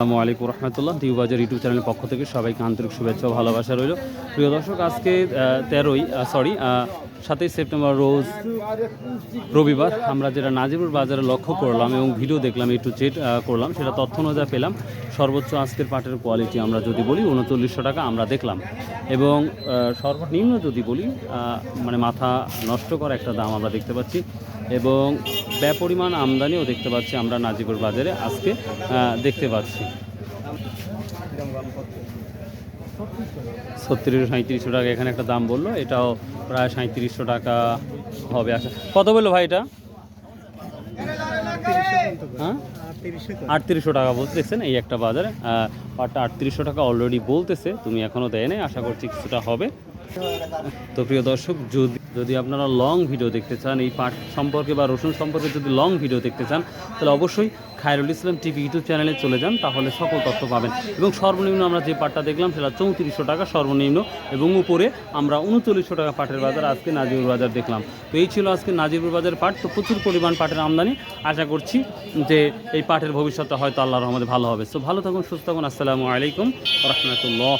আসসালামু আলাইকুম রহমতুল্লাহ। দিউবাজার ইউটিউব চ্যানেলের পক্ষ থেকে সবাইকে আন্তরিক শুভেচ্ছা ও ভালোবাসা রইল। প্রিয় দর্শক, আজকে তেরোই সরি সাতই সেপ্টেম্বর রোজ রবিবার আমরা যেটা নাজিবুর বাজারে লক্ষ্য করলাম এবং ভিডিও দেখলাম, একটু চেট করলাম, সেটা তথ্য অনুযায়ী পেলাম। সর্বোচ্চ আজকের পাটের কোয়ালিটি আমরা যদি বলি, উনচল্লিশশো টাকা আমরা দেখলাম। এবং সর্বনিম্ন যদি বলি মানে মাথা নষ্ট করা একটা দাম আমরা দেখতে পাচ্ছি। এবং ব্যাপরিমাণ আমদানিও দেখতে পাচ্ছি আমরা নাজিবুর বাজারে আজকে দেখতে পাচ্ছি। ছত্রিশশো সাঁত্রিশশো টাকা এখানে একটা দাম বলল, এটাও প্রায় সাঁত্রিশশো টাকা হবে আশা। কত বলল ভাই এটা? হ্যাঁ? আটত্রিশশো টাকা বলতে দেখছেন এই একটা বাজারে। পাটটা আটত্রিশশো টাকা অলরেডি বলতেছে, তুমি এখনও দেয় নাই, আশা করছি কিছুটা হবে। তো প্রিয় দর্শক, যদি যদি আপনারা লং ভিডিও দেখতে চান, এই পাট সম্পর্কে বা রসুন সম্পর্কে যদি লং ভিডিও দেখতে চান, তাহলে অবশ্যই খায়রুল ইসলাম টিভি ইউটিউব চ্যানেলে চলে যান, তাহলে সকল তথ্য পাবেন। এবং সর্বনিম্ন আমরা যে পাটটা দেখলাম, সেটা চৌত্রিশশো টাকা সর্বনিম্ন, এবং উপরে আমরা উনচল্লিশশো টাকা পাটের বাজার আজকে নাজিবুর বাজার দেখলাম। তো এই ছিল আজকে নাজিবুর বাজার পাট তো প্রচুর পরিমাণ পাটের আমদানি। আশা করছি যে এই পাটের ভবিষ্যৎটা হয়তো আল্লাহর রহমতে ভালো হবে। সো ভালো থাকুন, সুস্থ থাকুন। আসসালামু আলাইকুম রহমতুল্লাহ।